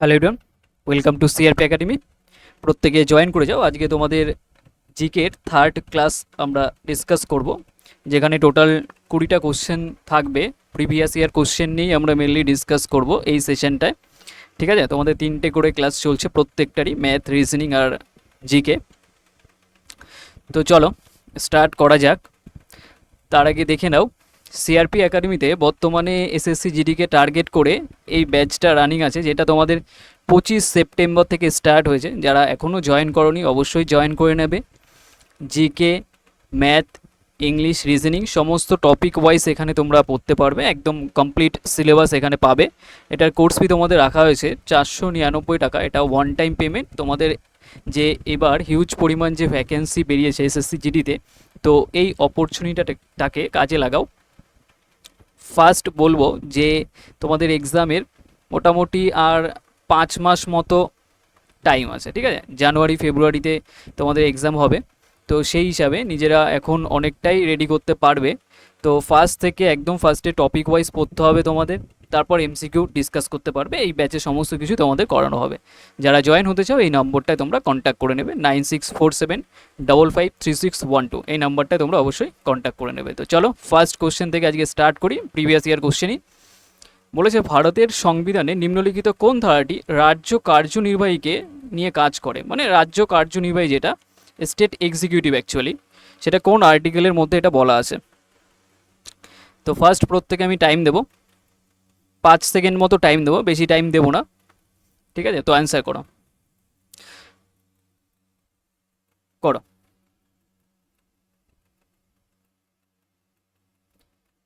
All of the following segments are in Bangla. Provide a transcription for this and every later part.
Hello everyone welcome to CRP academy প্রত্যেকে জয়েন করে যাও। আজকে তোমাদের জিকের থার্ড ক্লাস আমরা ডিসকাস করব, যেখানে টোটাল কুড়িটা কোশ্চেন থাকবে। প্রিভিয়াস ইয়ার কোশ্চেন নিয়েই আমরা মেনলি ডিসকাস করব এই সেশনটায় ঠিক আছে? তোমাদের তিনটে করে ক্লাস চলছে প্রত্যেকটারই ম্যাথ রিজনিং আর জিকে তো চলো স্টার্ট করা যাক। তার আগে দেখে নাও সিআরপি একাডেমিতে বর্তমানে এসএসসি জিডিকে টার্গেট করে এই ব্যাচটা রানিং আছে, যেটা তোমাদের পঁচিশ সেপ্টেম্বর থেকে স্টার্ট হয়েছে। যারা এখনও জয়েন করনি, অবশ্যই জয়েন করে নেবে। জিকে ম্যাথ ইংলিশ রিজনিং সমস্ত টপিক ওয়াইজ এখানে তোমরা পড়তে পারবে। একদম কমপ্লিট সিলেবাস এখানে পাবে। এটার কোর্স ফি তোমাদের রাখা হয়েছে চারশো নিরানব্বই টাকা। এটা ওয়ান টাইম পেমেন্ট তোমাদের যে এবার হিউজ পরিমাণ যে ভ্যাকেন্সি বেরিয়েছে এসএসসি জিডিতে তো এই অপরচুনিটিটাকে কাজে লাগাও। ফার্স্ট বলব যে তোমাদের এক্সামের মোটামুটি আর পাঁচ মাস মতো টাইম আছে, ঠিক আছে? জানুয়ারি ফেব্রুয়ারিতে তোমাদের এক্সাম হবে। তো সেই হিসাবে নিজেরা এখন অনেকটাই রেডি করতে পারবে। তো ফার্স্ট থেকে একদম ফার্স্টে টপিক ওয়াইজ পড়তে হবে তোমাদের, তারপর এমসিকিউ ডিসকাস করতে পারবে, এই ব্যাচে সমস্ত কিছু তোমাদের করানো হবে। যারা জয়েন হতে চাও, এই নম্বরটায় তোমরা কন্ট্যাক্ট করে নেবে nine six four seven double five three six one two এই নাম্বারটায় তোমরা অবশ্যই কন্ট্যাক্ট করে নেবে। তো চলো ফার্স্ট কোশ্চেন থেকে আজকে স্টার্ট করি প্রিভিয়াস ইয়ার কোশ্চেনই বলেছে, ভারতের সংবিধানে নিম্নলিখিত কোন ধারাটি রাজ্য কার্যনির্বাহীকে নিয়ে কাজ করে? মানে রাজ্য কার্যনির্বাহী যেটা স্টেট এক্সিকিউটিভ অ্যাকচুয়ালি সেটা কোন আর্টিকেলের মধ্যে এটা বলা আছে? তো ফার্স্ট প্রত্যেকে আমি টাইম দেবো। পাঁচ সেকেন্ড মতো টাইম দেবো, বেশি টাইম দেবো না। ঠিক আছে? তো অ্যান্সার করো। করো।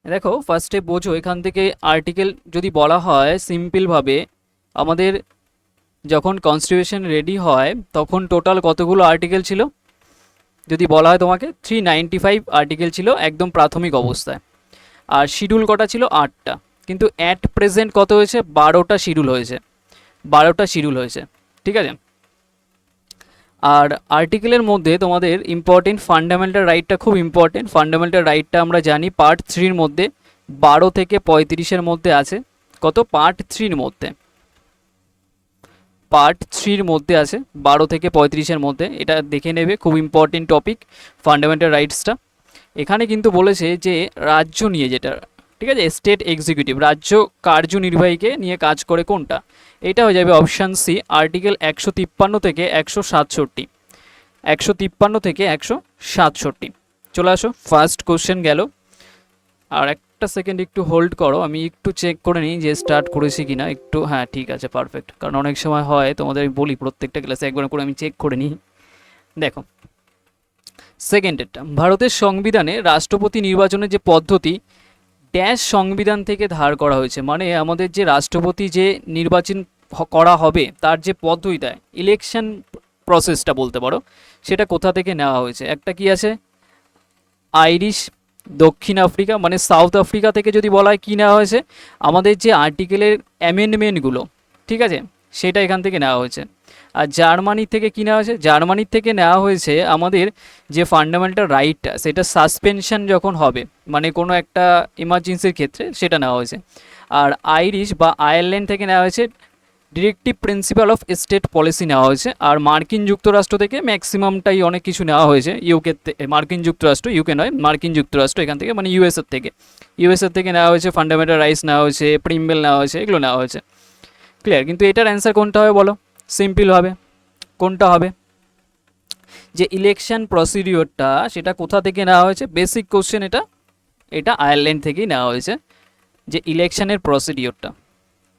দেখো ফার্স্টে বোঝো, এখান থেকে আর্টিকেল যদি বলা হয় সিম্পলভাবে আমাদের যখন কনস্টিটিউশন রেডি হয়, তখন টোটাল কতগুলো আর্টিকেল ছিল? যদি বলা হয় তোমাকে থ্রি নাইনটি ফাইভ আর্টিকেল ছিল একদম প্রাথমিক অবস্থায়। আর শিডিউল কটা ছিল? আটটা। কিন্তু অ্যাট প্রেজেন্ট কত হয়েছে? বারোটা শিডিউল হয়েছে। বারোটা শিডিউল হয়েছে। ঠিক আছে? আর আর্টিকেলের মধ্যে তোমাদের ইম্পর্টেন্ট ফান্ডামেন্টাল রাইটটা খুব ইম্পর্টেন্ট ফান্ডামেন্টাল রাইটটা আমরা জানি পার্ট থ্রির মধ্যে। বারো থেকে পঁয়ত্রিশের মধ্যে আছে। কত? পার্ট থ্রির মধ্যে। পার্ট থ্রির মধ্যে আছে। বারো থেকে পঁয়ত্রিশের মধ্যে। এটা দেখে নেবে। খুব ইম্পর্টেন্ট টপিক ফান্ডামেন্টাল রাইটসটা এখানে কিন্তু বলেছে যে রাজ্য নিয়ে যেটা, ঠিক আছে স্টেট এক্সিকিউটিভ রাজ্য কার্যনির্বাহীকে নিয়ে কাজ করে কোনটা? এটা হয়ে যাবে অপশান সি আর্টিকেল একশো তিপ্পান্ন থেকে একশো সাতষট্টি। একশো তিপ্পান্ন থেকে একশো সাতষট্টি। চলে আসো ফার্স্ট কোশ্চেন গেল। আর একটা সেকেন্ড একটু হোল্ড করো, আমি একটু চেক করে নিই যে স্টার্ট করেছি কি না একটু হ্যাঁ ঠিক আছে পারফেক্ট কারণ অনেক সময় হয়, তোমাদের আমি বলি প্রত্যেকটা ক্লাসে একবার করে আমি চেক করে নিই। দেখো সেকেন্ডেরটা ভারতের সংবিধানে রাষ্ট্রপতি নির্বাচনের যে পদ্ধতি, ড্যাশ সংবিধান থেকে ধার করা হয়েছে। মানে আমাদের যে রাষ্ট্রপতি যে নির্বাচন করা হবে, তার যে পদ্ধতিটা ইলেকশন প্রসেসটা বলতে পারো, সেটা কোথা থেকে নেওয়া হয়েছে? একটা কি আছে? আইরিশ দক্ষিণ আফ্রিকা মানে সাউথ আফ্রিকা থেকে যদি বলা হয় কী নেওয়া হয়েছে? আমাদের যে আর্টিকেলের অ্যামেন্ডমেন্টগুলো ঠিক আছে? সেটা এখান থেকে নেওয়া হয়েছে। আর জার্মানি থেকে কী নেওয়া হয়েছে? জার্মানির থেকে নেওয়া হয়েছে আমাদের যে ফান্ডামেন্টাল রাইটটা সেটা সাসপেনশন যখন হবে মানে কোনো একটা ইমার্জেন্সির ক্ষেত্রে সেটা নেওয়া হয়েছে। আর আইরিশ বা আয়ারল্যান্ড থেকে নেওয়া হয়েছে directive principal of state policy নেওয়া হয়েছে, আর মার্কিন যুক্তরাষ্ট্র থেকে ম্যাক্সিমামটাই অনেক কিছু নেওয়া হয়েছে ইউকে মার্কিন যুক্তরাষ্ট্র ইউকে নয়, মার্কিন যুক্তরাষ্ট্র এখান থেকে মানে ইউএসএর থেকে। ইউএসএর থেকে নেওয়া হয়েছে ফান্ডামেন্টাল রাইটস নেওয়া হয়েছে প্রিম্বেল নেওয়া হয়েছে, এগুলো নেওয়া হয়েছে। ক্লিয়ার কিন্তু এটার অ্যান্সার কোনটা হবে বলো? সিম্পল হবে। কোনটা হবে? যে ইলেকশন প্রসিডিওরটা সেটা কোথা থেকে নেওয়া হয়েছে? বেসিক কোশ্চেন এটা। এটা আয়ারল্যান্ড থেকেই নেওয়া হয়েছে। যে ইলেকশনের প্রসিডিওরটা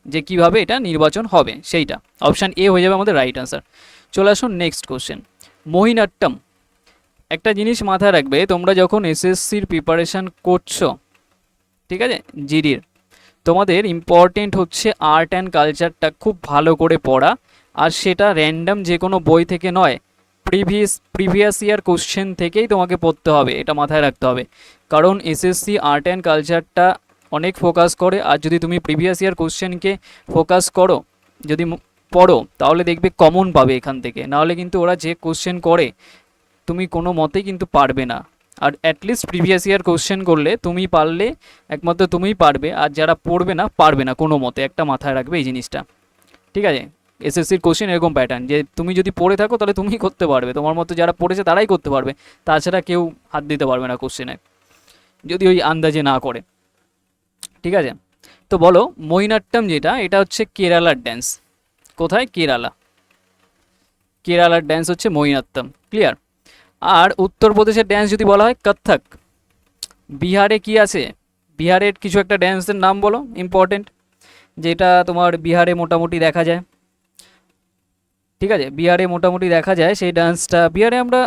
যে কীভাবে এটা নির্বাচন হবে, সেইটা। অপশান এ হয়ে যাবে আমাদের রাইট আনসার চলে আসুন নেক্সট কোশ্চেন মোহিনাট্টম। একটা জিনিস মাথায় রাখবে, তোমরা যখন এসএসসির প্রিপারেশান করছ, ঠিক আছে? জিডির। তোমাদের ইম্পর্টেন্ট হচ্ছে আর্ট অ্যান্ড কালচারটা খুব ভালো করে পড়া। আর সেটা র্যান্ডাম যে কোনো বই থেকে নয় প্রিভিয়াস প্রিভিয়াস ইয়ার কোশ্চেন থেকেই তোমাকে পড়তে হবে, এটা মাথায় রাখতে হবে। কারণ এসএসসি আর্ট অ্যান্ড কালচারটা অনেক ফোকাস করে, আর যদি তুমি প্রিভিয়াস ইয়ার কোশ্চেনকে ফোকাস করো, যদি পড়ো, তাহলে দেখবে কমন পাবে এখান থেকে। নাহলে কিন্তু ওরা যে কোশ্চেন করে, তুমি কোনো মতেই কিন্তু পারবে না। আর at least previous year question করলে, তুমি পারলে, একমাত্র তুমিই পারবে, আর যারা পড়বে না, পারবে না কোনো মতে, একটা মাথায় রাখবে এই জিনিসটা। ঠিক আছে? এসএসসির কোশ্চেন এরকম প্যাটার্ন যে তুমি যদি পড়ে থাকো তাহলে তুমিই করতে পারবে। তোমার মতো যারা পড়েছে তারাই করতে পারবে। তাছাড়া কেউ হাত দিতে পারবে না কোশ্চেনে যদি ওই আন্দাজে না করে। ঠিক আছে? তো বলো মইনাট্টম যেটা, এটা হচ্ছে কেরালার ড্যান্স কোথায়? কেরালা। কেরালার ড্যান্স হচ্ছে মইনাত্তম ক্লিয়ার আর উত্তরপ্রদেশের ড্যান্স যদি বলা হয়, কত্থক। বিহারে কি আছে? বিহারের কিছু একটা ড্যান্সের নাম বলো ইম্পর্টেন্ট যেটা তোমার বিহারে মোটামুটি দেখা যায়। ঠিক আছে? বিহারে মোটামুটি দেখা যায়, সেই ডান্সটা বিহারে আমরা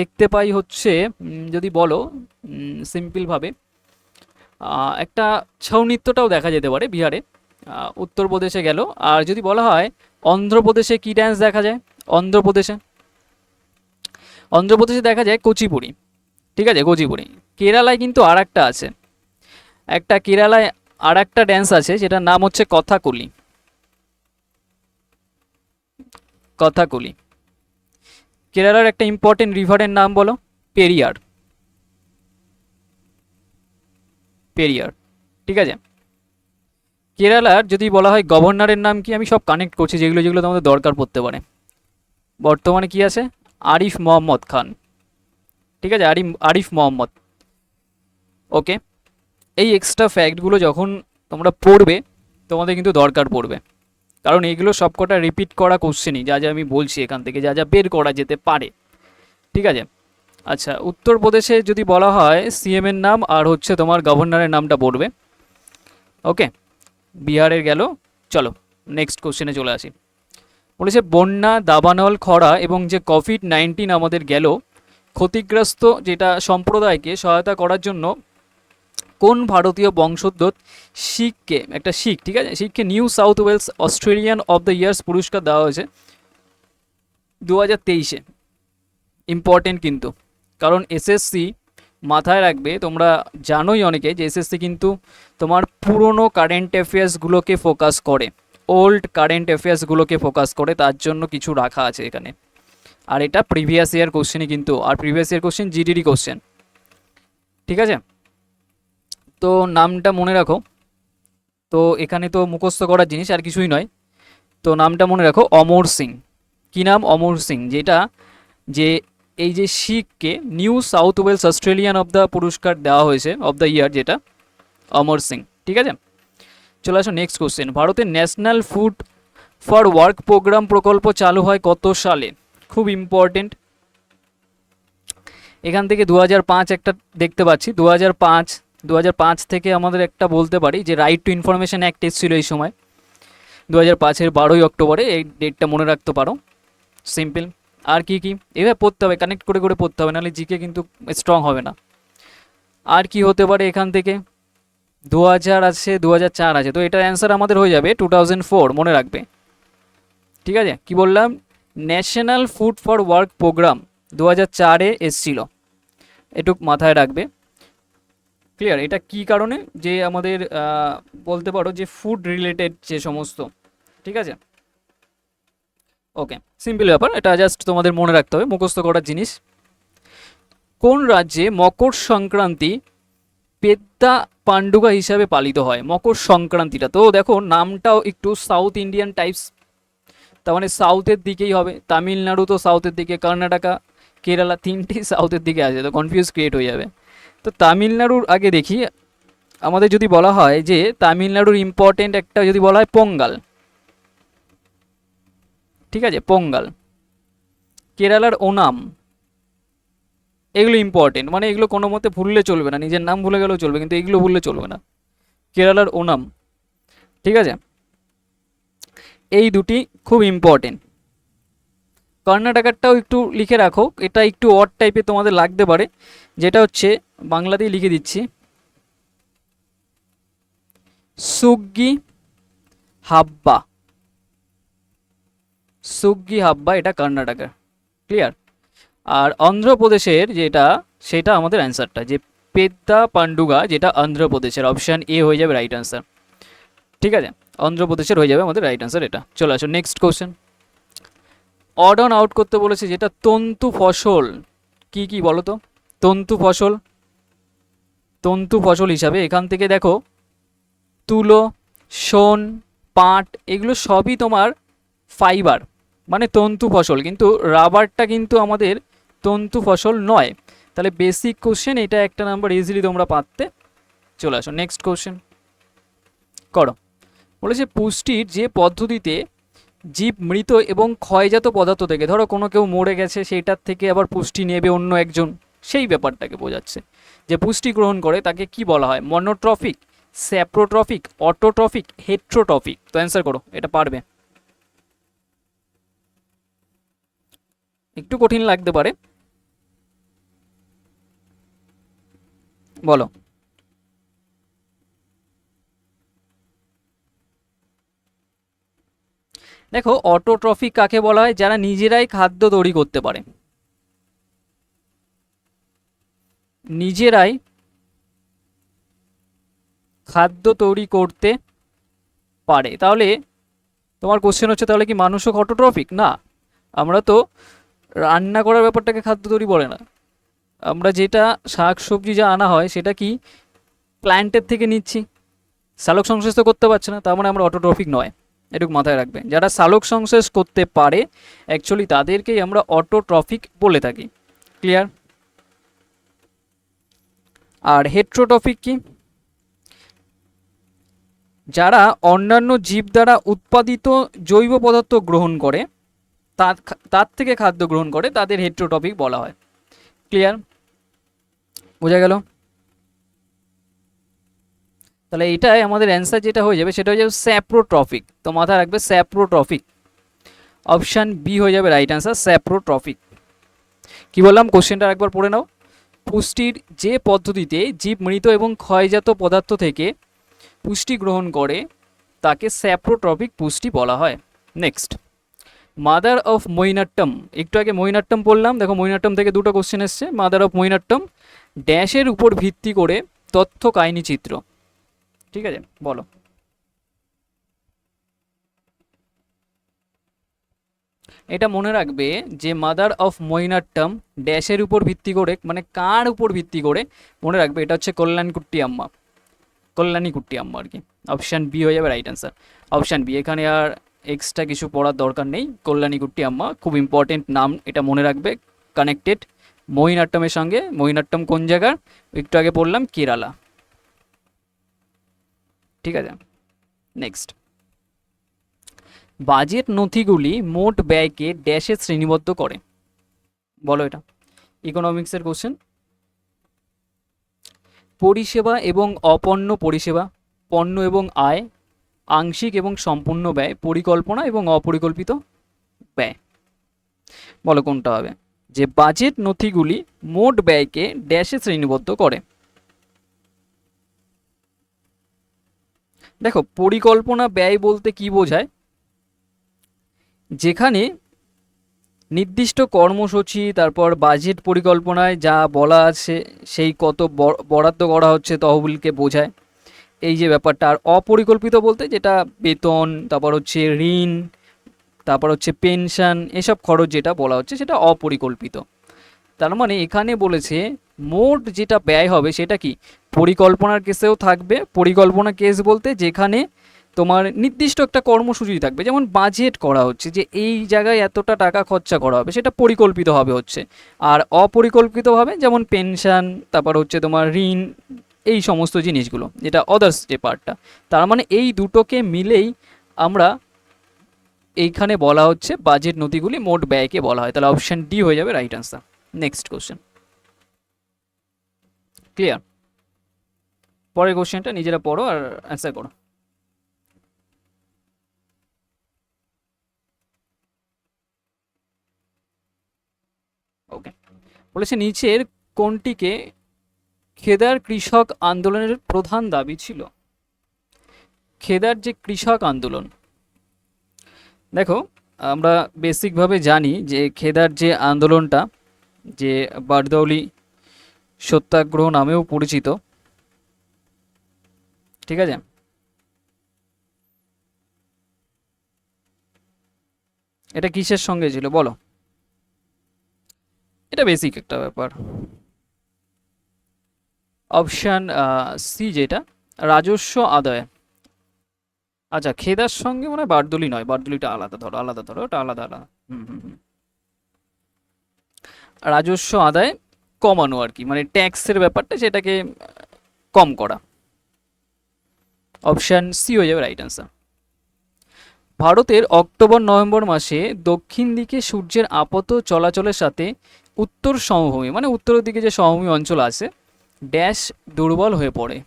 দেখতে পাই হচ্ছে যদি বলো সিম্পলভাবে একটা ছৌ নৃত্যটাও দেখা যেতে পারে বিহারে উত্তরপ্রদেশে গেল। আর যদি বলা হয়, অন্ধ্রপ্রদেশে কি ড্যান্স দেখা যায়? অন্ধ্রপ্রদেশে? অন্ধ্রপ্রদেশে দেখা যায় কুচিপুড়ি ঠিক আছে কুচিপুড়ি কেরালায় কিন্তু আর আছে। একটা কেরালায় আর একটা ড্যান্স আছে, যেটার নাম হচ্ছে কথাকুলি। কথাকুলি কেরালার একটা ইম্পর্টেন্ট রিভারের নাম বলো, পেরিয়ার। পেরিয়ার, ঠিক আছে? কেরালার যদি বলা হয় গভর্নরের নাম কি, আমি সব কানেক্ট করছি, যেগুলো যেগুলো তোমাদের দরকার পড়তে পারে। বর্তমানে কি আছে? আরিফ মোহাম্মদ খান। ঠিক আছে? আরিফ আরিফ মোহাম্মদ। ওকে এই এক্সট্রা ফ্যাক্টগুলো যখন তোমরা পড়বে, তোমাদের কিন্তু দরকার পড়বে। কারণ এইগুলো সবকটা রিপিট করা কোশ্চেনই যা যা আমি বলছি এখান থেকে, যা যা বের করা যেতে পারে। ঠিক আছে? আচ্ছা উত্তরপ্রদেশে যদি বলা হয় সিএম এর নাম আর হচ্ছে তোমার গভর্নরের নামটা পড়বে। ওকে বিহারের গেল। চলো নেক্সট কোশ্চেনে চলে আসি। বলেছে, বন্যা, দাবানল, খরা এবং যে কোভিড নাইন্টিন আমাদের গেল, ক্ষতিগ্রস্ত যেটা সম্প্রদায়কে সহায়তা করার জন্য কোন ভারতীয় বংশোদ্ভূত শিখকে, একটা শিখ, ঠিক আছে? শিখকে New South Wales Australian of the years পুরস্কার দেওয়া হয়েছে দু হাজার তেইশে। ইম্পর্টেন্ট কিন্তু। কারণ এসএসসি মাথায় রাখবে, তোমরা জানোই অনেকে যে এসএসসি কিন্তু তোমার পুরনো কারেন্ট অ্যাফেয়ার্সগুলোকে ফোকাস করে ওল্ড কারেন্ট অ্যাফেয়ার্সগুলোকে ফোকাস করে, তার জন্য কিছু রাখা আছে এখানে। আর এটা প্রিভিয়াস ইয়ার কোশ্চেনই কিন্তু, আর প্রিভিয়াস ইয়ার কোশ্চেন জিডিডি কোশ্চেন ঠিক আছে? তো নামটা মনে রাখো। তো এখানে তো মুখস্থ করার জিনিস, আর কিছুই নয়। তো নামটা মনে রাখো, অমর সিং। কী নাম? অমর সিং, যেটা যে এই যে শিখকে New South Wales Australian of the পুরস্কার দেওয়া হয়েছে, অফ দ্য ইয়ার যেটা, অমর সিং। ঠিক আছে? চলে আসো নেক্সট কোশ্চেন ভারতের national food for work programme প্রকল্প চালু হয় কত সালে? খুব ইম্পর্টেন্ট এখান থেকে দু একটা দেখতে পাচ্ছি। দু দু থেকে আমাদের একটা বলতে পারি যে রাইট টু ইনফরমেশন অ্যাক্ট এসেছিল এই সময়। দু হাজার পাঁচের বারোই অক্টোবরে এই ডেটটা মনে রাখতে পারো। সিম্পল আর কি কি? এভাবে পড়তে হবে কানেক্ট করে করে পড়তে হবে, নাহলে জিকে কিন্তু স্ট্রং হবে না। আর কি হতে পারে এখান থেকে? দু হাজার আছে দু হাজার চার আছে, তো এটার অ্যান্সার আমাদের হয়ে যাবে টু থাউজেন্ড ফোর মনে রাখবে। ঠিক আছে? কি বললাম? National food for work programme দু হাজার চারে এসছিল। এটুক মাথায় রাখবে। ক্লিয়ার এটা কি কারণে? যে আমাদের বলতে পারো যে ফুড রিলেটেড যে সমস্ত, ঠিক আছে? ওকে সিম্পল ব্যাপার। এটা জাস্ট তোমাদের মনে রাখতে হবে, মুখস্থ করার জিনিস। কোন রাজ্যে মকর সংক্রান্তি পেদ্দা পাণ্ডুগা হিসাবে পালিত হয়? মকর সংক্রান্তিটা। তো দেখো, নামটাও একটু সাউথ ইন্ডিয়ান টাইপস তার মানে সাউথের দিকেই হবে। তামিলনাড়ু তো সাউথের দিকে, কর্ণাটকা, কেরালা, তিনটেই সাউথের দিকে আছে। তো কনফিউজ ক্রিয়েট হয়ে যাবে। তো তামিলনাড়ুর, আগে দেখি, আমাদের যদি বলা হয় যে তামিলনাড়ুর ইম্পর্টেন্ট একটা যদি বলা হয় পোঙ্গাল। ঠিক আছে, পোঙ্গাল। কেরালার ওনাম। এগুলো ইম্পর্টেন্ট মানে এগুলো কোনো মতে ভুললে চলবে না, নিজের নাম ভুলে গেলেও চলবে, কিন্তু এগুলো ভুললে চলবে না। কেরালার ওনাম। ঠিক আছে? এই দুটি খুব ইম্পর্টেন্ট কর্ণাটকারটাও একটু লিখে রাখো। এটা একটু অড টাইপের তোমাদের লাগতে পারে। যেটা হচ্ছে বাংলাতেই লিখে দিচ্ছি। সুগ্গি হাব্বা। সুগ্গি হাব্বা, এটা কর্ণাটকা ক্লিয়ার আর অন্ধ্রপ্রদেশের যেটা, সেটা আমাদের অ্যান্সারটা যে পেদ্দা পান্ডুগা যেটা অন্ধ্রপ্রদেশের। অপশান এ হয়ে যাবে রাইট অ্যান্সার ঠিক আছে? অন্ধ্রপ্রদেশের হয়ে যাবে আমাদের রাইট অ্যান্সার এটা। চলে আসো next question odd one out করতে বলেছে যেটা তন্তু ফসল। কি কি বলো তো? তন্তু ফসল। তন্তু ফসল হিসাবে এখান থেকে দেখো, তুলো, শোন, পাট, এগুলো সবই তোমার ফাইবার মানে তন্তু ফসল। কিন্তু রাবারটা কিন্তু আমাদের তন্তু ফসল নয়। তাহলে বেসিক কোশ্চেন এটা একটা নাম্বার ইজিলি তোমরা পারতে চলে আসো। নেক্সট কোশ্চেন করো। বলেছে পুষ্টির যে পদ্ধতিতে জীব, মৃত এবং ক্ষয়জাত পদার্থ থেকে। ধরো কোনো কেউ মরে গেছে, সেইটার থেকে আবার পুষ্টি নেবে অন্য একজন। সেই ব্যাপারটাকে বোঝাচ্ছে। যে পুষ্টি গ্রহণ করে, তাকে কি বলা হয়? Monotrophic saprotrophic, autotrophic, heterotrophic. তো অ্যান্সার করো, এটা পারবে। একটু কঠিন লাগতে পারে। বলো। দেখো অটোট্রফিক কাকে বলা হয়? যারা নিজেরাই খাদ্য তৈরি করতে পারে। নিজেরাই খাদ্য তৈরি করতে পারে। তাহলে তোমার কোশ্চেন হচ্ছে, তাহলে কি মানুষও অটোট্রফিক না। আমরা তো রান্না করার ব্যাপারটাকে খাদ্য তৈরি বলে না। আমরা যেটা শাক সবজি যা আনা হয়, সেটা কি প্ল্যান্টের থেকে নিচ্ছি? সালোক সংশ্লিষ্ট করতে পারছে না, তার মানে আমরা অটোট্রফিক নয়। এটুকু মাথায় রাখবে যারা সালোক সংশ্লেষ করতে পারে অ্যাকচুয়ালি তাদেরকেই আমরা অটোট্রফিক বলে থাকি। ক্লিয়ার আর হেট্রোট্রফিক কি? যারা অন্যান্য জীব দ্বারা উৎপাদিত জৈব পদার্থ গ্রহণ করে, তার তার থেকে খাদ্য গ্রহণ করে, তাদের হেট্রোটপিক বলা হয়। ক্লিয়ার বোঝা গেল? তাহলে এটাই আমাদের অ্যান্সার যেটা হয়ে যাবে, সেটা হয়ে যাবে স্যাপ্রোট্রফিক তো মাথায় রাখবে স্যাপ্রোট্রফিক অপশান বি হয়ে যাবে রাইট অ্যান্সার স্যাপ্রোট্রফিক কি বললাম? কোশ্চেনটা একবার পড়ে নাও। পুষ্টির যে পদ্ধতিতে জীব মৃত এবং ক্ষয়জাত পদার্থ থেকে পুষ্টি গ্রহণ করে, তাকে স্যাপ্রোট্রপিক পুষ্টি বলা হয়। নেক্সট মাদার অফ মৈনাট্টম একটু আগে মৈনাট্টম পড়লাম। দেখো মৈনাট্টম থেকে দুটো কোশ্চেন এসছে। মাদার অফ মৈনাট্টম ড্যাশের উপর ভিত্তি করে তথ্য কাহিনী চিত্র। ঠিক আছে? বলো। এটা মনে রাখবে যে মাদার অফ মৈনাট্টম ড্যাশের উপর ভিত্তি করে মানে কার উপর ভিত্তি করে মনে রাখবে, এটা হচ্ছে কল্যাণকুট্টি আম্মা। কল্যাণী কুট্টি আম্মা আর কি। অপশান বি হয়ে যাবে রাইট অ্যান্সার অপশান বি এখানে আর এক্সট্রা কিছু পড়ার দরকার নেই। কল্যাণী কুট্টি আম্মা, খুব ইম্পর্টেন্ট নাম, এটা মনে রাখবে। কানেক্টেড মহিনাট্টমের সঙ্গে মহিনাট্টম কোন জায়গার? একটু আগে পড়লাম, কেরালা। ঠিক আছে? নেক্সট বাজেট নথিগুলি মোট ব্যয়কে ড্যাশে শ্রেণীবদ্ধ করে। বলো এটা। ইকোনমিক্সের কোশ্চেন পরিষেবা এবং অপণ্য পরিষেবা, পণ্য এবং আয়, আংশিক এবং সম্পূর্ণ ব্যয়, পরিকল্পনা এবং অপরিকল্পিত ব্যয়। বলো কোনটা হবে? যে বাজেট নথিগুলি মোট ব্যয়কে ড্যাশে শ্রেণীবদ্ধ করে। দেখো, পরিকল্পনা, ব্যয় বলতে কি বোঝায়? যেখানে নির্দিষ্ট কর্মসূচি, তারপর বাজেট পরিকল্পনায় যা বলা আছে, সেই কত বরাদ্দ করা হচ্ছে তহবিলকে বোঝায়। এই যে ব্যাপারটা, আর অপরিকল্পিত বলতে যেটা বেতন, তারপর হচ্ছে ঋণ, তারপর হচ্ছে পেনশন এসব খরচ যেটা বলা হচ্ছে সেটা অপরিকল্পিত। তার মানে এখানে বলেছে মোট যেটা ব্যয় হবে সেটা কি? পরিকল্পনার কেসেও থাকবে। পরিকল্পনা কেস বলতে যেখানে তোমার নির্দিষ্ট একটা কর্মসূচি থাকবে। যেমন বাজেট করা হচ্ছে যে এই জায়গায় এতটা টাকা খরচা করা হবে, সেটা পরিকল্পিতভাবে হচ্ছে। আর অপরিকল্পিতভাবে যেমন পেনশন তারপর হচ্ছে তোমার ঋণ, এই সমস্ত জিনিসগুলো, যেটা অদার্স যে পার্টটা তার মানে এই দুটোকে মিলেই আমরা এইখানে বলা হচ্ছে বাজেট নথিগুলি মোট ব্যয়কে বলা হয়। তাহলে অপশান ডি হয়ে যাবে right answer next question clear পরের কোশ্চেনটা নিজেরা পড়ো আর অ্যান্সার করো। ওকে বলেছে, নিচের কোনটিকে খেদার কৃষক আন্দোলনের প্রধান দাবি ছিল। খেদার যে কৃষক আন্দোলন। দেখো, আমরা বেসিকভাবে জানি যে খেদার যে আন্দোলনটা, যে বারদৌলি সত্যাগ্রহ নামেও পরিচিত। ঠিক আছে? এটা কিসের সঙ্গে ছিল? বলো। এটা বেসিক একটা ব্যাপার। অপশান সি যেটা, রাজস্ব আদায়। আচ্ছা খেদার সঙ্গে মানে বারদুলি নয়। বারদুলিটা আলাদা, ধরো আলাদা, ধরো, ওটা আলাদা আলাদা। হুম হুম হুম। রাজস্ব আদায় কমানো আর কি মানে ট্যাক্সের ব্যাপারটা সেটাকে কম করা। অপশান সি হয়ে যাবে রাইট অ্যান্সার। ভারতের অক্টোবর নভেম্বর মাসে দক্ষিণ দিকে সূর্যের আপাত চলাচলের সাথে উত্তর সমভূমি মানে উত্তরের দিকে যে সমভূমি অঞ্চল আছে, ড্যাশ দুর্বল হয়ে পড়ে।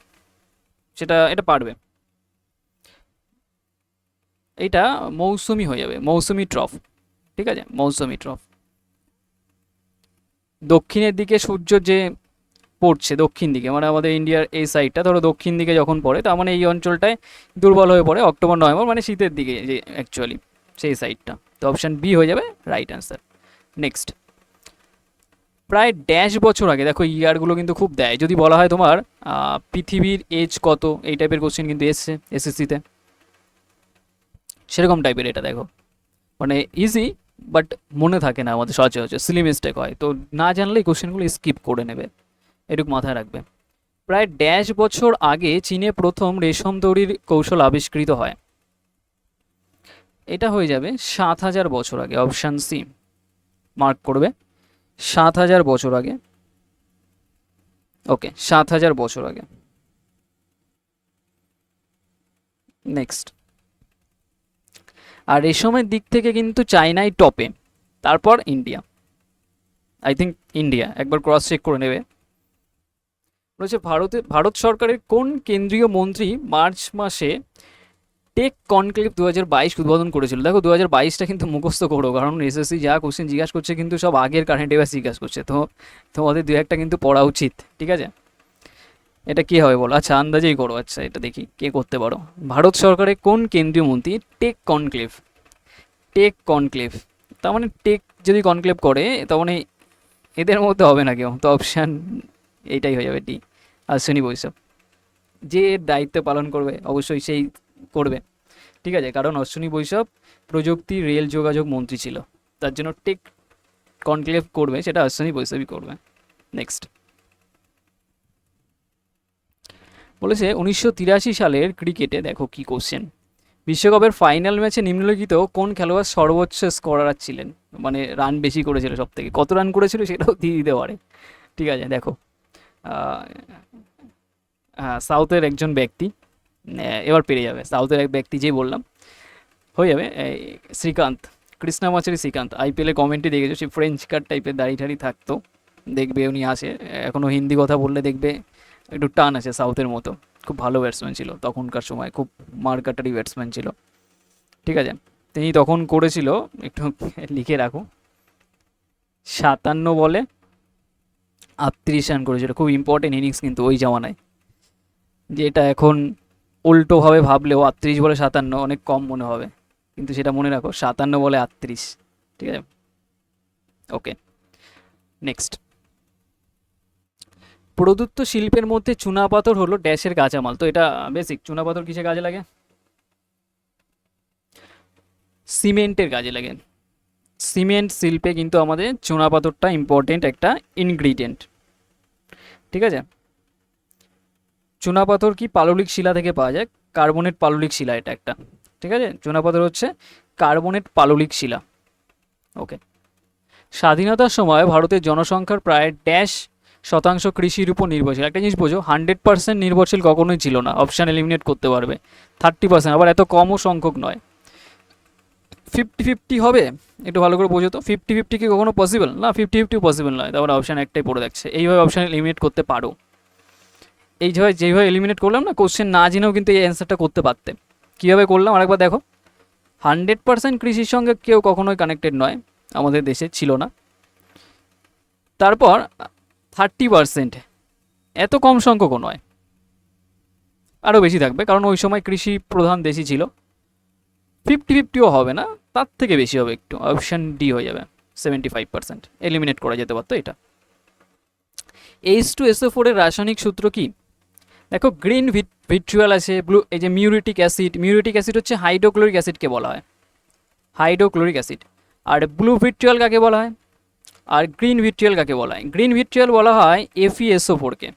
সেটা, এটা পারবে। এটা মৌসুমি হয়ে যাবে, মৌসুমি ট্রফ ঠিক আছে? মৌসুমি ট্রফ দক্ষিণের দিকে সূর্য যে পড়ছে, দক্ষিণ দিকে মানে আমাদের ইন্ডিয়ার এই সাইডটা ধরো দক্ষিণ দিকে যখন পড়ে, তার মানে এই অঞ্চলটায় দুর্বল হয়ে পড়ে অক্টোবর, নভেম্বর মানে শীতের দিকে যে অ্যাকচুয়ালি সেই সাইডটা তো অপশান বি হয়ে যাবে রাইট অ্যান্সার নেক্সট প্রায় ড্যাশ বছর আগে, দেখো ইয়ারগুলো কিন্তু খুব দেয়। যদি বলা হয় তোমার পৃথিবীর এজ কত, এই টাইপের কোশ্চেন কিন্তু এসছে এসএসসিতে সেরকম টাইপের এটা দেখো। মানে ইজি বাট মনে থাকে না আমাদের সচরাচর সিলি মিস্টেক হয়। তো না জানলেই কোশ্চেনগুলো স্কিপ করে নেবে। এটুকু মাথায় রাখবে। প্রায় ড্যাশ বছর আগে চীনে প্রথম রেশম তৈরির কৌশল আবিষ্কৃত হয়। এটা হয়ে যাবে সাত হাজার বছর আগে। অপশান সি মার্ক করবে। সাত হাজার বছর আগে। ওকে সাত হাজার বছর আগে। নেক্সট আর রেশমের দিক থেকে কিন্তু চায়নাই টপে। তারপর ইন্ডিয়া। আই থিঙ্ক ইন্ডিয়া একবার ক্রস চেক করে নেবে। বলেছে ভারতে ভারত সরকারের কোন কেন্দ্রীয় মন্ত্রী মার্চ মাসে টেক কনক্লেভ দু হাজার বাইশ উদ্বোধন করেছিল? দেখো দু হাজার বাইশটা কিন্তু মুখস্থ করো, কারণ এসএসসি যা কোশ্চেন জিজ্ঞাসা করছে কিন্তু সব আগের কারেন্ট এবার জিজ্ঞাসা করছে। তো তোমাদের দু একটা কিন্তু পড়া উচিত, ঠিক আছে? এটা কে হবে বলো? আচ্ছা আন্দাজেই করো আচ্ছা এটা দেখি কে করতে পারো। ভারত সরকারের কোন কেন্দ্রীয় মন্ত্রী টেক কনক্লেভ? Take conclave. তার মানে টেক যদি কনক্লেভ করে, তার মানে এদের মধ্যে হবে না কেউ। তো অপশান এইটাই হয়ে যাবে ডি আশ্বিনী বৈশাখ। যে এর দায়িত্ব পালন করবে, অবশ্যই সেই করবে। ঠিক আছে, কারণ অশ্বিনী বৈশাখ প্রযুক্তি, রেল যোগাযোগ মন্ত্রী ছিল। তার জন্য টেক কনক্লেভ করবে, সেটা অশ্বিনী বৈশাখই করবে। নেক্সট বলেছে উনিশশো তিরাশি সালের ক্রিকেটে দেখো কি কোশ্চেন বিশ্বকাপের ফাইনাল ম্যাচে নিম্নলিখিত কোন খেলোয়াড় সর্বোচ্চ স্কোরার ছিলেন? মানে রান বেশি করেছিল সব থেকে কত রান করেছিল সেটাও দিয়ে দিতে পারে। ঠিক আছে, দেখো। হ্যাঁ সাউথের একজন ব্যক্তি এবার পেরে যাবে। সাউথের এক ব্যক্তি যে বললাম, হয়ে যাবে শ্রীকান্ত, কৃষ্ণামাচারি শ্রীকান্ত। আইপিএলে কমেন্টে দেখেছ, সে ফ্রেঞ্চ কার টাইপের দাড়ি ঠাড়ি থাকতো। দেখবে উনি আসে এখনও হিন্দি কথা বললে দেখবে। একটু টান আছে সাউথের মতো। খুব ভালো ব্যাটসম্যান ছিল। তখনকার সময় খুব মার্কাটারি ব্যাটসম্যান ছিল। ঠিক আছে? তিনি তখন করেছিল, একটু লিখে রাখো। সাতান্ন বলে আটত্রিশ রান করেছিল। খুব ইম্পর্টেন্ট ইনিংস কিন্তু ওই জামানায়। যেটা এখন উল্টোভাবে ভাবলেও আটত্রিশ বলে সাতান্ন অনেক কম মনে হবে। কিন্তু সেটা মনে রাখো, সাতান্ন বলে আটত্রিশ। ঠিক আছে? ওকে নেক্সট প্রদত্ত শিল্পের মধ্যে চুনাপাথর হলো ড্যাশের কাঁচামাল। তো এটা বেসিক চুনাপাথর কিসে কাজে লাগে? সিমেন্টের কাজে লাগে। সিমেন্ট শিল্পে কিন্তু আমাদের চুনাপাথরটা ইম্পর্টেন্ট একটা ইনগ্রিডিয়েন্ট ঠিক আছে? চুনাপাথর কি পাললিক শিলা থেকে পাওয়া যায়? কার্বনেট পাললিক শিলা এটা একটা। ঠিক আছে? চুনাপাথর হচ্ছে কার্বনেট পাললিক শিলা। ওকে স্বাধীনতার সময় ভারতের জনসংখ্যার প্রায় ড্যাশ শতাংশ কৃষির উপর নির্ভরশীল। একটা জিনিস বোঝো হান্ড্রেড পার্সেন্ট নির্ভরশীল কখনোই ছিল না। অপশান এলিমিনেট করতে পারবে। থার্টি পার্সেন্ট আবার এত কমও সংখ্যক নয়। ফিফটি ফিফটি হবে? একটু ভালো করে বোঝো তো। ফিফটি ফিফটি কি কখনো পসিবল না ফিফটি ফিফটি পসিবল নয়। তারপরে অপশান একটাই পড়ে দেখছে এইভাবে অপশান এলিমিনেট করতে পারো। এই এইভাবে যেইভাবে এলিমিনেট করলাম না কোশ্চেন না জেনেও কিন্তু এই অ্যান্সারটা করতে পারতে। কীভাবে করলাম? আরেকবার দেখো। হান্ড্রেড পার্সেন্ট কৃষির সঙ্গে কেউ কখনোই কানেক্টেড নয়। আমাদের দেশে ছিল না। তারপর থার্টি পার্সেন্ট। এত কম সংখ্যকও নয়। আরও বেশি থাকবে, কারণ ওই সময় কৃষি প্রধান দেশই ছিল। ফিফটি ফিফটিও হবে না, তার থেকে বেশি হবে একটু। অপশান ডি হয়ে যাবে, সেভেন্টি ফাইভ পার্সেন্ট। এলিমিনেট করা যেতে পারতো এটা। এইচ টু এসও ফোরের রাসায়নিক সূত্র কি? দেখো গ্রিন ভিট্রিয়াল আছে ব্লু এই যে মিউরিটিক অ্যাসিড মিউরিটিক অ্যাসিড হচ্ছে হাইড্রোক্লোরিক অ্যাসিডকে বলা হয়। হাইড্রোক্লোরিক অ্যাসিড আর ব্লু ভিট্রিয়াল কাকে বলা হয়? আর গ্রিন ভিট্রিয়াল কাকে বলা হয়? গ্রিন ভিট্রিয়াল বলা হয় এফিএসও ফোরকে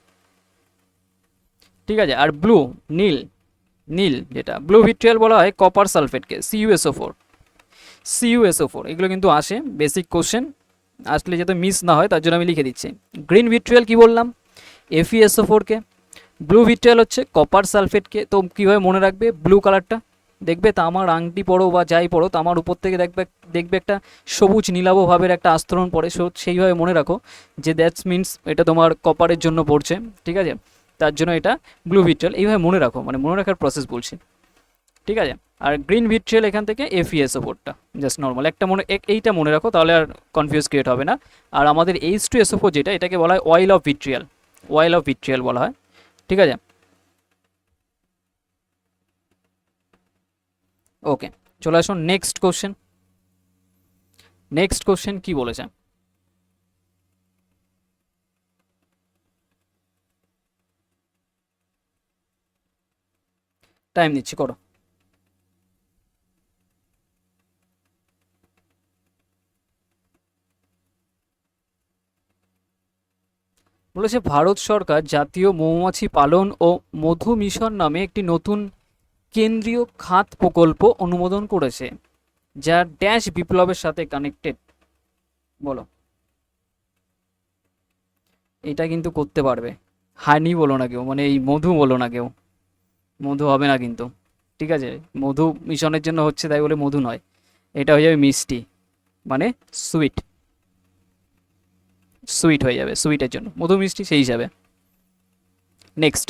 ঠিক আছে, আর ব্লু, নীল নীল যেটা, ব্লু ভিট্রিয়াল বলা হয় copper সালফেটকে C U S O four C U S O four এগুলো কিন্তু আসে বেসিক কোশ্চেন আসলে যাতে মিস না হয়, তার জন্য আমি লিখে দিচ্ছি। গ্রিন ভিট্রিয়াল কি বললাম? এফইএসও ফোরকে ব্লু ভিট্রিয়াল হচ্ছে কপার সালফেটকে তো কীভাবে মনে রাখবে? ব্লু কালারটা দেখবে তামার আংটি পড়ো বা যাই পড়ো তামার উপর থেকে দেখবে দেখবে একটা সবুজ নীলাভ ভাবের একটা আস্তরণ পড়ে সো সেইভাবে মনে রাখো যে দ্যাটস মিন্স এটা তোমার কপারের জন্য পড়ছে, ঠিক আছে? তার জন্য এটা ব্লু ভিট্রিয়াল এইভাবে মনে রাখো মানে মনে রাখার প্রসেস বলছি, ঠিক আছে? আর গ্রিন ভিট্রিয়াল এখান থেকে এফইএস ওপরটা জাস্ট নর্মাল একটা মনে এইটা মনে রাখো, তাহলে আর কনফিউজ ক্রিয়েট হবে না। আর আমাদের এইচ টু এস এসওফো যেটা, এটাকে বলা হয় oil of vitriol oil of vitriol বলা হয়, ঠিক আছে? ওকে চলে আসুন নেক্সট কোশ্চেন নেক্সট কোশ্চেন কি বলেছে? টাইম দিচ্ছি করো। বলেছে, ভারত সরকার জাতীয় মৌমাছি পালন ও মধু মিশন নামে একটি নতুন কেন্দ্রীয় খাত প্রকল্প অনুমোদন করেছে, যা ড্যাশ বিপ্লবের সাথে কানেক্টেড বলো। এটা কিন্তু করতে পারবে। হানি বলো না কেউ মানে এই মধু বলো না কেউ। মধু হবে না কিন্তু। ঠিক আছে? মধু মিশনের জন্য হচ্ছে তাই বলে মধু নয়। এটা হয়ে যাবে মিষ্টি মানে সুইট সুইট হয়ে যাবে সুইটের জন্য। মধু মিষ্টি সেই হিসাবে। নেক্সট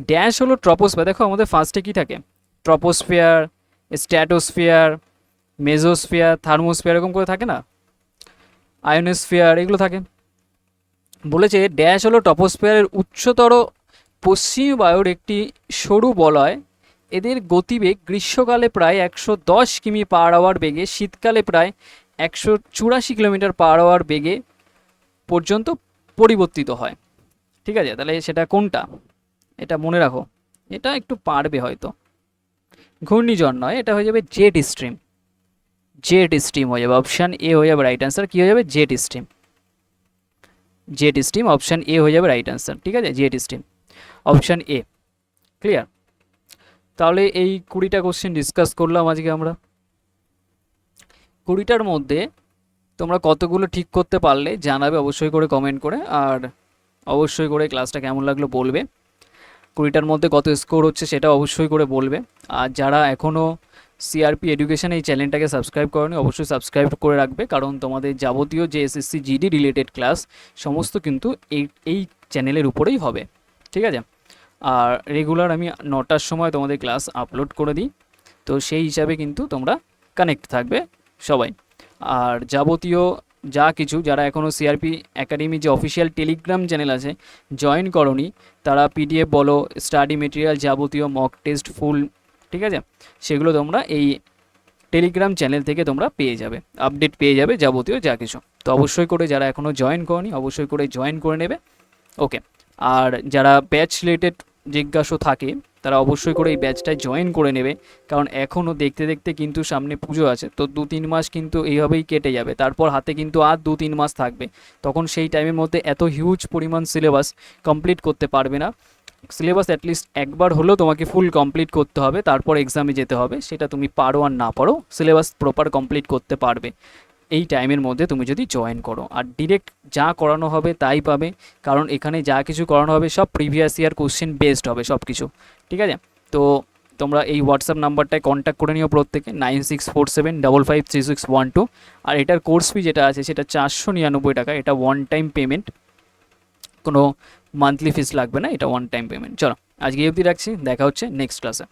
ড্যাশ হলো ট্রপোস্ফিয়ার। দেখো আমাদের ফার্স্টে কি থাকে? ট্রপোস্ফিয়ার স্ট্র্যাটোস্ফিয়ার মেজোস্ফিয়ার থার্মোস্ফিয়ার এরকম করে থাকে না? আয়োনোস্ফিয়ার এগুলো থাকে। বলেছে ড্যাশ হলো টপোস্ফিয়ারের উচ্চতর পশ্চিম বায়ুর একটি সরু বলয়। এদের গতিবেগ গ্রীষ্মকালে প্রায় একশো দশ কিমি পার আওয়ার বেগে, শীতকালে প্রায় একশো চুরাশি কিলোমিটার পার আওয়ার বেগে পর্যন্ত পরিবর্তিত হয়। ঠিক আছে? তাহলে সেটা কোনটা? এটা মনে রাখো, এটা একটু পারবে হয়তো। ঘূর্ণিঝড় নয়, এটা হয়ে যাবে জেট স্ট্রিম। জেট স্ট্রিম হয়ে যাবে, অপশান এ হয়ে যাবে রাইট অ্যান্সার কী হয়ে যাবে? Jet stream. Jet stream, option A হয়ে যাবে রাইট অ্যান্সার ঠিক আছে? Jet stream. Option A clear তাহলে এই কুড়িটা কোশ্চেন ডিসকাস করলাম আজকে আমরা। কুড়িটার মধ্যে তোমরা কতগুলো ঠিক করতে পারলে জানাবে অবশ্যই করে কমেন্ট করে, আর অবশ্যই করে ক্লাসটা কেমন লাগল বলবে। কুড়িটার মধ্যে কত স্কোর হচ্ছে সেটা অবশ্যই করে বলবে। আর যারা এখনও সিআরপি এডুকেশন এই চ্যানেলটাকে সাবস্ক্রাইব করেনি, অবশ্যই সাবস্ক্রাইব করে রাখবে, কারণ তোমাদের যাবতীয় যে এসএসসি জিডি রিলেটেড ক্লাস সমস্ত কিন্তু এই এই চ্যানেলের উপরেই হবে। ঠিক আছে? আর রেগুলার আমি নটার সময় তোমাদের ক্লাস আপলোড করে দিই, তো সেই হিসাবে কিন্তু তোমরা কানেক্ট থাকবে সবাই। আর যাবতীয় যা কিছু, যারা এখনও সিআরপি একাডেমি যে অফিসিয়াল টেলিগ্রাম চ্যানেল আছে জয়েন করনি, তারা পিডিএফ বলো স্টাডি মেটেরিয়াল যাবতীয় মক টেস্ট ফুল ঠিক আছে? সেগুলো তোমরা এই টেলিগ্রাম চ্যানেল থেকে তোমরা পেয়ে যাবে আপডেট পেয়ে যাবে যাবতীয় যা কিছু। তো অবশ্যই করে যারা এখনও জয়েন করনি, অবশ্যই করে জয়েন করে নেবে। ওকে আর যারা ব্যাচ রিলেটেড জিজ্ঞাসা থাকে তারা অবশ্যই করে এই ব্যাচটায় জয়েন করে নেবে। কারণ এখনও দেখতে দেখতে কিন্তু সামনে পুজো আছে। তো দু তিন মাস কিন্তু এইভাবেই কেটে যাবে। তারপর হাতে কিন্তু আর দু তিন মাস থাকবে। তখন সেই টাইমের মধ্যে এত হিউজ পরিমাণ সিলেবাস কমপ্লিট করতে পারবে না। সিলেবাস অ্যাটলিস্ট একবার হলেও তোমাকে ফুল কমপ্লিট করতে হবে। তারপর এক্সামে যেতে হবে। সেটা তুমি পারো আর না পারো সিলেবাস প্রপার কমপ্লিট করতে পারবে। এই টাইমের মধ্যে তুমি যদি জয়েন করো। আর ডিরেক্ট যা করানো হবে তাই পাবে। কারণ এখানে যা কিছু করানো হবে সব প্রিভিয়াস ইয়ার কোশ্চেন বেসড হবে সব কিছু ঠিক আছে? তো তোমরা এই হোয়াটসঅ্যাপ নাম্বারটায় কন্ট্যাক্ট করে নিও প্রত্যেকে। Nine six four seven double five three six one two আর এটার কোর্স ফি যেটা আছে সেটা চারশো নিরানব্বই টাকা। এটা ওয়ান টাইম পেমেন্ট কোনো মান্থলি ফিস লাগবে না, এটা ওয়ান টাইম পেমেন্ট চলো, আজকে অবধি রাখছি। দেখা হচ্ছে নেক্সট ক্লাসে